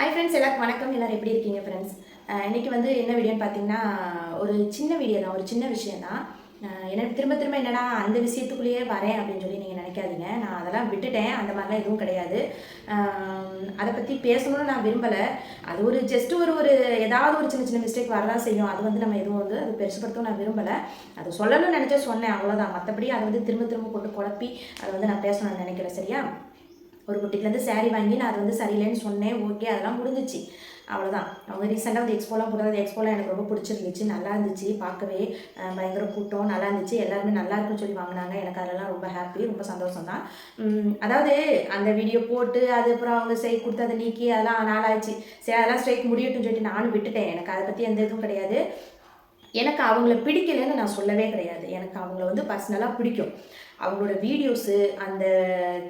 Hi friends எல்லாருக்கும் வணக்கம். எல்லோரும் எப்படி இருக்கீங்க ஃப்ரெண்ட்ஸ் இன்னைக்கு வந்து என்ன வீடியோன்னு பார்த்தீங்கன்னா ஒரு சின்ன வீடியோ தான் ஒரு சின்ன விஷயம் தான். எனக்கு திரும்ப திரும்ப என்னடா அந்த விஷயத்துக்குள்ளேயே வரேன் அப்படின்னு சொல்லி நீங்கள் நினைக்காதீங்க. நான் அதெல்லாம் விட்டுட்டேன். அந்த மாதிரிலாம் எதுவும் கிடையாது. அதை பற்றி பேசணும்னு நான் விரும்பலை. அது ஒரு ஜஸ்ட் ஒரு ஒரு ஏதாவது ஒரு சின்ன சின்ன மிஸ்டேக் வரதான் செய்யும். அது வந்து நம்ம எதுவும் வந்து அது பெருசுப்படுத்தவும் நான் விரும்பலை. அது சொல்லணும்னு நினச்சா சொன்னேன். அவ்வளோதான் மற்றபடி அதை வந்து திரும்ப திரும்ப போட்டு குழப்பி அதை வந்து நான் பேசணும்னு நினைக்கிறேன் சரியா? ஒரு குட்டிலேருந்து saree வாங்கி நான் அது வந்து சரியில்லைன்னு சொன்னேன். ஓகே அதெல்லாம் முடிஞ்சிச்சு. அவ்வளோதான் அவங்க ரீசெண்டாக வந்து எக்ஸ்போலாம் போட்டது. எக்ஸ்போலாம் எனக்கு ரொம்ப பிடிச்சிருந்துச்சு. நல்லா இருந்துச்சு. பார்க்கவே பயங்கர கூட்டம் நல்லா இருந்துச்சு. எல்லாருமே நல்லா இருக்குன்னு சொல்லி வாங்கினாங்க. எனக்கு அதெல்லாம் ரொம்ப ஹாப்பி ரொம்ப சந்தோஷம் தான் அதாவது அந்த வீடியோ போட்டு அது அப்புறம் அவங்க செய் கொடுத்து அதை நீக்கி அதெல்லாம் நாளாச்சு. சரி அதெல்லாம் ஸ்ட்ரைக் முடியட்டும்னு சொல்லிட்டு நானும் விட்டுட்டேன். எனக்கு அதை பற்றி எந்த இதுவும் கிடையாது. எனக்கு அவங்கள பிடிக்கலைன்னு நான் சொல்லவே கிடையாது. எனக்கு அவங்கள வந்து பர்சனலாக பிடிக்கும். அவங்களோட வீடியோஸு அந்த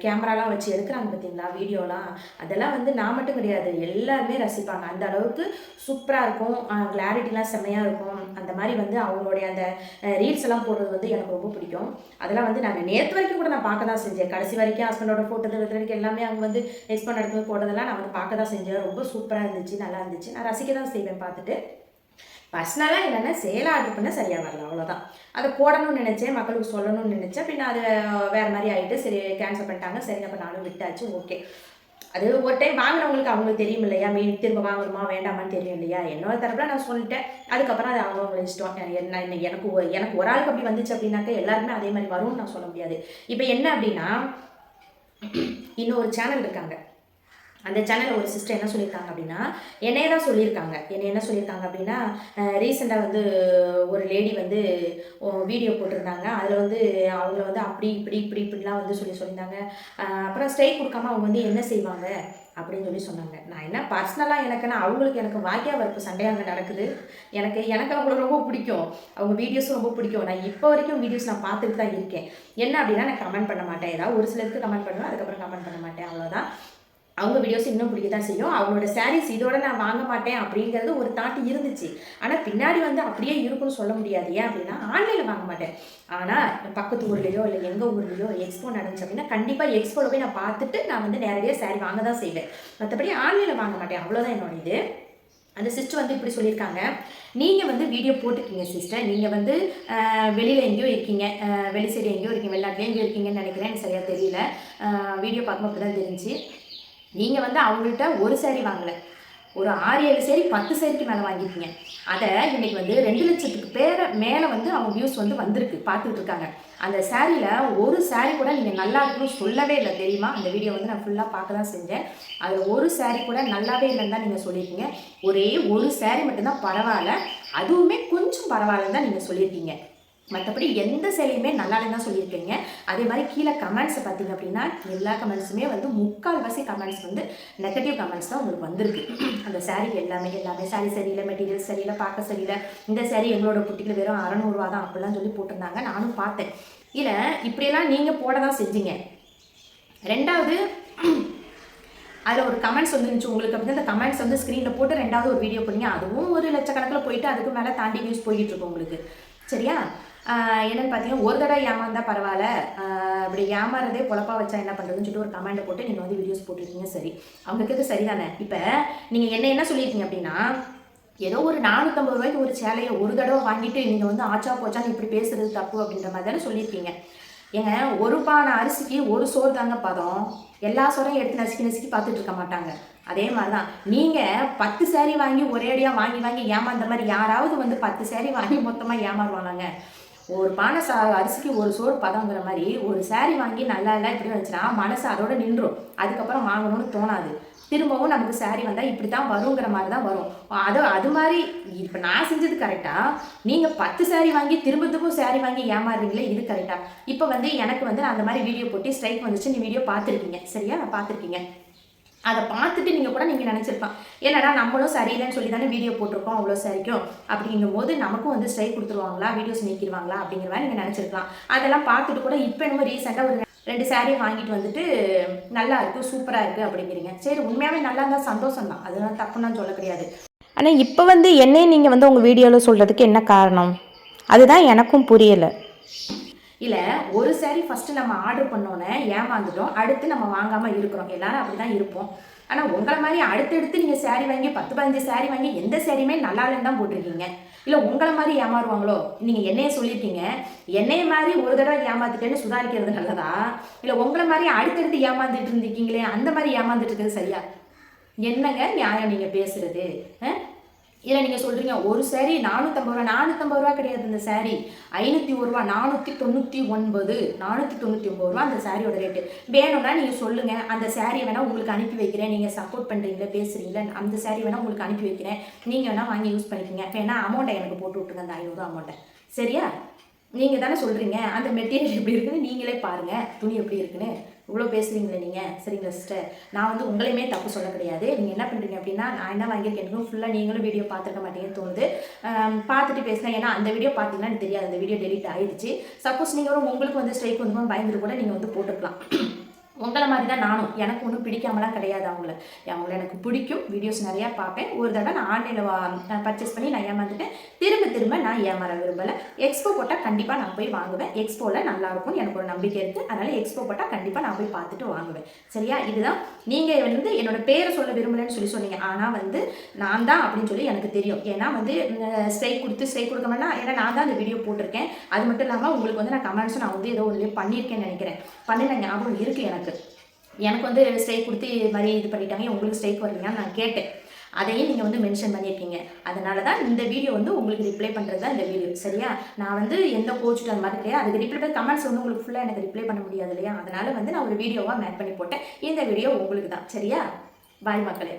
கேமராலாம் வச்சு எடுக்கிறாங்க பார்த்தீங்களா? வீடியோலாம் அதெல்லாம் வந்து நான் மட்டும் கிடையாது. எல்லாருமே ரசிப்பாங்க. அந்த அளவுக்கு சூப்பராக இருக்கும். கிளாரிட்டிலாம் செம்மையாக இருக்கும். அந்த மாதிரி வந்து அவங்களுடைய அந்த ரீல்ஸ் எல்லாம் போடுறது வந்து எனக்கு ரொம்ப பிடிக்கும். அதெல்லாம் வந்து நான் நேற்று வரைக்கும் கூட நான் பார்க்க தான் செஞ்சேன். கடைசி வரைக்கும் ஹஸ்பண்டோட ஃபோட்டோ எடுத்து வரைக்கும் எல்லாமே அவங்க வந்து எக்ஸ்பண்ட் எடுத்து போட்டதெல்லாம் நான் வந்து பார்க்க தான் செஞ்சேன். ரொம்ப சூப்பராக இருந்துச்சு நல்லா இருந்துச்சு. நான் ரசிக்க தான் செய்வேன் பார்த்துட்டு. பர்சனலாக என்னென்னா சேலை ஆர்டர் பண்ண சரியாக வரல அவ்வளோதான் அதை போடணும்னு நினச்சேன் மக்களுக்கு சொல்லணும்னு நினச்சேன். பின்ன அது வேறு மாதிரி ஆகிட்டு சரி கேன்சல் பண்ணிட்டாங்க. சரி அப்போ நானும் விட்டாச்சு ஓகே. அது ஒரு டைம் வாங்கினவங்களுக்கு அவங்களுக்கு தெரியும் இல்லையா? மீன் திரும்ப வாங்குறோமா வேண்டாமான்னு தெரியும் இல்லையா? என்னோட தரப்பில் நான் சொல்லிட்டேன். அதுக்கப்புறம் அது அவங்கவுங்க இஷ்டம். என்ன எனக்கு எனக்கு ஒரு ஆளுக்கு அப்படி வந்துச்சு அப்படின்னாக்க எல்லாருமே அதே மாதிரி வரும்னு நான் சொல்ல முடியாது. இப்போ என்ன அப்படின்னா இன்னொரு சேனல் இருக்காங்க. அந்த சேனலில் ஒரு சிஸ்டர் என்ன சொல்லியிருக்காங்க அப்படின்னா என்னைய தான் சொல்லியிருக்காங்க. என்னை என்ன சொல்லியிருக்காங்க அப்படின்னா ரீசெண்டாக வந்து ஒரு லேடி வந்து வீடியோ போட்டிருந்தாங்க. அதில் வந்து அவங்கள வந்து அப்படி இப்படி இப்படி இப்படிலாம் வந்து சொல்லி சொல்லியிருந்தாங்க. அப்புறம் ஸ்ட்ரைக் கொடுக்காம அவங்க வந்து என்ன செய்வாங்க அப்படின்னு சொல்லி சொன்னாங்க. நான் என்ன பர்சனலாக எனக்குன்னா அவங்களுக்கு எனக்கு வாக்கியா வரப்பு சண்டையாக நடக்குது. எனக்கு எனக்கு அவங்கள ரொம்ப பிடிக்கும். அவங்க வீடியோஸும் ரொம்ப பிடிக்கும். நான் இப்போ வரைக்கும் வீடியோஸ் நான் பார்த்துட்டு தான் இருக்கேன். என்ன அப்படின்னா நான் கமெண்ட் பண்ண மாட்டேன். ஏதாவது ஒரு சிலருக்கு கமெண்ட் பண்ணுவேன் அதுக்கப்புறம் கமெண்ட் பண்ண மாட்டேன். அவ்வளோதான் அவங்க வீடியோஸ் இன்னும் பிடிக்க தான் செய்யும். அவங்களோட சாரீஸ் இதோட நான் வாங்க மாட்டேன் அப்படிங்கிறது ஒரு தாட் இருந்துச்சு. ஆனால் பின்னாடி வந்து அப்படியே இருக்கும்னு சொல்ல முடியாது. ஏன் அப்படின்னா ஆன்லைனில் வாங்க மாட்டேன். ஆனால் பக்கத்து ஊர்லேயோ இல்லை எங்கள் ஊர்லேயோ எக்ஸ்போ நடந்துச்சு அப்படின்னா கண்டிப்பாக எக்ஸ்போவில் போய் நான் பார்த்துட்டு நான் வந்து நேரடியாக சாரீ வாங்க தான் செய்வேன். மற்றபடி ஆன்லைனில் வாங்க மாட்டேன். அவ்வளோதான் என்னோட இது. அந்த சிஸ்டர் வந்து இப்படி சொல்லியிருக்காங்க. நீங்கள் வந்து வீடியோ போட்டுக்கீங்க சிஸ்டர் நீங்கள் வந்து வெளியில் எங்கேயோ இருக்கீங்க. வெளி சைடு எங்கேயோ இருக்கீங்க. வெளிநாட்டில் எங்கேயோ இருக்கீங்கன்னு நினைக்கிறேன். எனக்கு சரியாக தெரியல. வீடியோ பார்க்கும்போது தான் தெரிஞ்சு. நீங்கள் வந்து அவங்கள்ட்ட ஒரு சேரீ வாங்கலை. ஒரு ஆறு ஏழு சேரி பத்து சேரிக்கு மேலே வாங்கியிருக்கீங்க அதை இன்னைக்கு வந்து ரெண்டு லட்சத்துக்கு பேரை மேலே வந்து அவங்க வியூஸ் வந்து வந்திருக்கு. பார்த்துட்டு இருக்காங்க. அந்த சாரியில் ஒரு சேரீ கூட நீங்கள் நல்லா இருக்குன்னு சொல்லவே இல்லை. தெரியுமா? அந்த வீடியோ வந்து நான் ஃபுல்லாக பார்க்க தான் செஞ்சேன். அதில் ஒரு சேரீ கூட நல்லாவே இல்லைன்னு தான் நீங்கள் சொல்லியிருக்கீங்க. ஒரே ஒரு சேரீ மட்டும்தான் பரவாயில்ல. அதுவுமே கொஞ்சம் பரவாயில்லன்னு தான் நீங்கள் சொல்லியிருக்கீங்க. மற்றபடி எந்த செயலையுமே நல்லா இல்லைன்னு தான் சொல்லியிருக்கீங்க. அதே மாதிரி கீழே கமெண்ட்ஸை பார்த்தீங்க அப்படின்னா எல்லா கமெண்ட்ஸுமே வந்து முக்கால்வாசி கமெண்ட்ஸ் வந்து நெகட்டிவ் கமெண்ட்ஸ் தான் உங்களுக்கு வந்திருக்கு. அந்த சாரீ எல்லாமே எல்லாமே saree சரியில்லை மெட்டீரியல் சரியில்லை பார்க்க சரியில்லை. இந்த சாரீ எங்களோட குட்டிகள் வெறும் அறநூறுவா தான் அப்படிலாம் சொல்லி போட்டிருந்தாங்க. நானும் பார்த்தேன். இல்லை இப்படியெல்லாம் நீங்கள் போட தான் செஞ்சீங்க. ரெண்டாவது அதில் ஒரு கமெண்ட்ஸ் வந்துருந்துச்சு உங்களுக்கு அப்படி அந்த கமெண்ட்ஸ் வந்து ஸ்க்ரீனில் போட்டு ரெண்டாவது ஒரு வீடியோ பண்ணி அதுவும் ஒரு லட்சக்கணக்கில் போயிட்டு அதுக்கு மேலே தாண்டி நியூஸ் போயிட்டு இருக்கும் உங்களுக்கு. சரியா? என்னன்னு பார்த்தீங்கன்னா ஒரு தடவை ஏமாந்தா பரவாயில்ல. அப்படி ஏமாறதே பொழப்பா வச்சா என்ன பண்ணுறதுன்னு சொல்லிட்டு ஒரு கமெண்ட் போட்டு நீங்கள் வந்து வீடியோஸ் போட்டிருக்கீங்க சரி. அவங்களுக்கு கேட்க சரிதானே? இப்போ நீங்கள் என்ன என்ன சொல்லியிருக்கீங்க அப்படின்னா ஏதோ ஒரு நானூற்றம்பது ரூபாய்க்கு ஒரு சேலையை ஒரு தடவை வாங்கிட்டு நீங்கள் வந்து ஆச்சா போச்சான்னு இப்படி பேசுறது தப்பு அப்படின்ற மாதிரி தானே சொல்லியிருக்கீங்க. ஏங்க ஒரு பானை அரிசிக்கு ஒரு சோறு தாங்க பதம். எல்லா சோறையும் எடுத்து நசுக்கி நசுக்கி பார்த்துட்டு இருக்க மாட்டாங்க. அதே மாதிரி தான் நீங்கள் பத்து சேரீ வாங்கி ஒரேடியாக வாங்கி வாங்கி ஏமாந்த மாதிரி யாராவது வந்து பத்து சேரீ வாங்கி மொத்தமாக ஏமாறுவாங்க ஒரு பானை சா அரிசிக்கு ஒரு சோறு பதங்கிற மாதிரி ஒரு saree வாங்கி நல்லா இல்லை இப்படி வந்துச்சுன்னா மனசு அதோட நின்றும். அதுக்கப்புறம் வாங்கணும்னு தோணாது. திரும்பவும் நமக்கு saree வந்தால் இப்படி தான் வருங்கிற மாதிரி தான் வரும். அது அது மாதிரி இப்போ நான் செஞ்சது கரெக்டாக நீங்கள் பத்து saree வாங்கி திரும்ப திரும்ப வாங்கி ஏமாறுறீங்களே இது கரெக்டாக இப்போ வந்து எனக்கு வந்து நான் அந்த மாதிரி வீடியோ போட்டு ஸ்ட்ரைக் வந்துச்சு நீ வீடியோ பார்த்துருக்கீங்க. சரியா? பார்த்துருக்கீங்க. அதை பார்த்துட்டு நீங்கள் கூட நீங்கள் நினச்சிருப்பான் என்னடா நம்மளும் சரியில்லைன்னு சொல்லி தானே வீடியோ போட்டிருக்கோம் அவ்வளோ சரிக்கும். அப்படிங்கும் போது நமக்கும் வந்து ஸ்ட்ரைக் கொடுத்துருவாங்களா வீடியோஸ் நீக்கிடுவாங்களா அப்படிங்கிற மாதிரி நீங்கள் நினச்சிருக்கலாம். அதெல்லாம் பார்த்துட்டு கூட இப்போ என்னமோ ரீசெண்டாக ஒரு ரெண்டு சாரீ வாங்கிட்டு வந்துட்டு நல்லா இருக்குது சூப்பராக இருக்குது அப்படிங்கிறீங்க. சரி உண்மையாகவே நல்லா இருந்தால் சந்தோஷம் தான் அதெல்லாம் தப்புன்னு சொல்ல கிடையாது. ஆனால் இப்போ வந்து என்னையும் நீங்கள் வந்து உங்கள் வீடியோவில் சொல்கிறதுக்கு என்ன காரணம்? அதுதான் எனக்கும் புரியலை. இல்லை ஒரு saree ஃபஸ்ட்டு நம்ம ஆர்டர் பண்ணோன்னே ஏமாந்துட்டோம். அடுத்து நம்ம வாங்காமல் இருக்கிறோம். எல்லாரும் அப்படி தான் இருப்போம். ஆனால் உங்களை மாதிரி அடுத்தடுத்து நீங்கள் saree வாங்கி பத்து பதினஞ்சு saree வாங்கி எந்த சாரியுமே நல்லா இல்லைன்னு தான் போட்டிருக்கீங்க. இல்லை உங்களை மாதிரி ஏமாறுவாங்களோ? நீங்கள் என்னைய சொல்லியிருக்கீங்க என்னைய மாதிரி ஒரு தடவை ஏமாத்திட்டேன்னு சுதாரிக்கிறது நல்லதா? இல்லை உங்களை மாதிரி அடுத்தடுத்து ஏமாந்துட்டு இருந்திருக்கீங்களே அந்த மாதிரி ஏமாந்துட்டு இருக்கிறது சரியா? என்னங்க நியாயம் நீங்கள் பேசுறது? இல்லை நீங்கள் சொல்கிறீங்க ஒரு சாரி நானூற்றம்பது ரூபா நானூற்றம்பது ரூபா கிடையாது இந்த சாரீ ஐநூற்றி ஒரு ரூபா நானூற்றி தொண்ணூற்றி ஒன்பது நானூற்றி தொண்ணூற்றி ஒம்பது ரூபா அந்த சாரியோட ரேட்டு வேணும்னா நீங்கள் சொல்லுங்கள் அந்த சாரியை வேணால் உங்களுக்கு அனுப்பி வைக்கிறேன். நீங்கள் சப்போர்ட் பண்ணுறீங்களே பேசுகிறீங்களே அந்த சாரீ வேணால் உங்களுக்கு அனுப்பி வைக்கிறேன். நீங்கள் வேணால் வாங்கி யூஸ் பண்ணிக்கோங்க. வேணா அமௌண்ட்டை எனக்கு போட்டு விட்டுருங்க அந்த ஐநூறுரூவா அமௌண்ட்டை சரியா? நீங்கள் தானே சொல்கிறீங்க அந்த மெட்டீரியல் எப்படி இருக்குன்னு நீங்களே பாருங்கள் துணி எப்படி இருக்குன்னு. இவ்வளோ பேசுகிறீங்களே நீங்கள் சரிங்களா சிஸ்டர் நான் வந்து உங்களையுமே தப்பு சொல்ல கிடையாது. நீங்கள் என்ன பண்ணுறீங்க அப்படின்னா நான் என்ன வாங்கியிருக்கேன் ஃபுல்லாக நீங்களும் வீடியோ பார்த்துருக்க மாட்டீங்கன்னு தோணுது. பார்த்துட்டு பேசினா ஏன்னா அந்த வீடியோ பார்த்தீங்கன்னா எனக்கு தெரியாது. அந்த வீடியோ டெலிட் ஆகிடுச்சு சப்போஸ் நீங்கள் உங்களுக்கு வந்து ஸ்ட்ரைக் வந்து பயந்துட்டு கூட நீங்கள் வந்து போட்டுக்கலாம். உங்களை மாதிரி தான் நானும். எனக்கு ஒன்றும் பிடிக்காமலாம் கிடையாது அவங்கள. அவங்கள எனக்கு பிடிக்கும். வீடியோஸ் நிறையா பார்ப்பேன். ஒரு தடவை நான் ஆன்லைனில் பர்ச்சேஸ் பண்ணி நான் ஏமாந்துட்டேன். திரும்ப திரும்ப நான் ஏமாற விரும்பலை. எக்ஸ்போ போட்டால் கண்டிப்பாக நான் போய் வாங்குவேன். எக்ஸ்போவில் நல்லாயிருக்கும் எனக்கு ஒரு நம்பிக்கை இருக்குது அதனால் எக்ஸ்போ போட்டால் கண்டிப்பாக நான் போய் பார்த்துட்டு வாங்குவேன். சரியா? இதுதான். நீங்கள் வந்து என்னோட பேரை சொல்ல விரும்பலைன்னு சொல்லி சொன்னீங்க. ஆனால் வந்து நான் தான் அப்படின்னு சொல்லி எனக்கு தெரியும். ஏன்னா வந்து ஸ்ட்ரைக் கொடுத்து ஸ்ட்ரைக் கொடுக்கணும்னா ஏன்னா நான் தான் அந்த வீடியோ போட்டிருக்கேன். அது மட்டும் இல்லாமல் உங்களுக்கு வந்து நான் கமெண்ட்ஸும் நான் வந்து ஏதோ ஒன்று பண்ணியிருக்கேன்னு நினைக்கிறேன். பண்ணின ஞாபகம் இருக்குது எனக்கு. எனக்கு வந்து ஸ்ட்ரைக் கொடுத்து இது மாதிரி இது பண்ணிட்டாங்க. உங்களுக்கு ஸ்ட்ரைக் வரலையான்னு நான் கேட்டேன். அதையும் நீங்கள் வந்து மென்ஷன் பண்ணியிருக்கீங்க. அதனால தான் இந்த வீடியோ வந்து உங்களுக்கு ரிப்ளை பண்ணுறது தான் இந்த வீடியோ சரியா? நான் வந்து எந்த கோச்சுட்டு அந்த மாதிரி கிடையாது. அதுக்கு ரிப்ளை பண்ண கமெண்ட்ஸ் வந்து உங்களுக்கு ஃபுல்லாக எனக்கு ரிப்ளை பண்ண முடியாது இல்லையா? அதனால வந்து நான் ஒரு வீடியோவாக மேட் பண்ணி போட்டேன். இந்த வீடியோ உங்களுக்கு தான் சரியா? பாய் மக்களே.